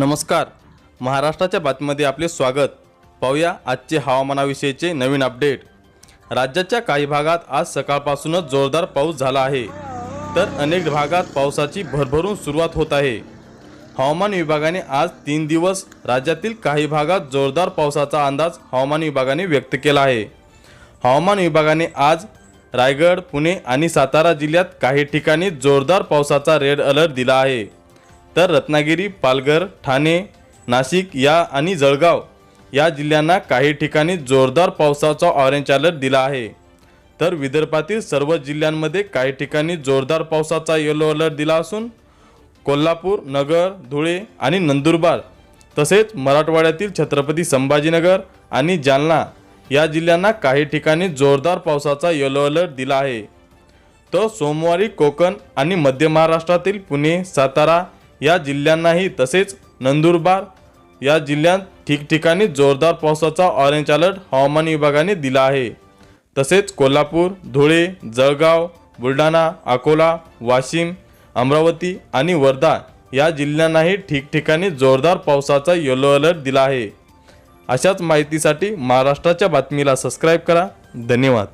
नमस्कार. महाराष्ट्राच्या बातमीमध्ये आपले स्वागत. पाहूया आजचे हवामानाविषयीचे नवीन अपडेट. राज्याच्या काही भागात आज सकाळपासूनच जोरदार पाऊस झाला आहे. तर अनेक भागात पावसाची भरभरून सुरुवात होत आहे. हवामान विभागाने आज तीन दिवस राज्यातील काही भागात जोरदार पावसाचा अंदाज हवामान विभागाने व्यक्त केला आहे. हवामान विभागाने आज रायगड पुणे आणि सातारा जिल्ह्यात काही ठिकाणी जोरदार पावसाचा रेड अलर्ट दिला आहे. तर रत्नागिरी पालघर ठाणे नाशिक या आणि जळगाव या जिल्ह्यांना काही ठिकाणी जोरदार पावसाचा ऑरेंज अलर्ट दिला आहे. तर विदर्भातील सर्व जिल्ह्यांमध्ये काही ठिकाणी जोरदार पावसाचा येलो अलर्ट दिला असून कोल्हापूर नगर धुळे आणि नंदुरबार तसेच मराठवाड्यातील छत्रपती संभाजीनगर आणि जालना या जिल्ह्यांना काही ठिकाणी जोरदार पावसाचा येलो अलर्ट दिला आहे. तर सोमवारी कोकण आणि मध्य महाराष्ट्रातील पुणे सातारा या जिल्ह्यांनाही तसेच नंदुरबार या जिल्ह्यात ठिकठिकाणी जोरदार पावसाचा ऑरेंज अलर्ट हवामान विभागाने दिला आहे. तसेच कोल्हापूर धुळे जळगाव बुलढाणा अकोला वाशिम अमरावती आणि वर्धा या जिल्ह्यांनाही ठिकठिकाणी जोरदार पावसाचा येलो अलर्ट दिला आहे. अशाच माहितीसाठी महाराष्ट्राच्या बातमीला सबस्क्राईब करा. धन्यवाद.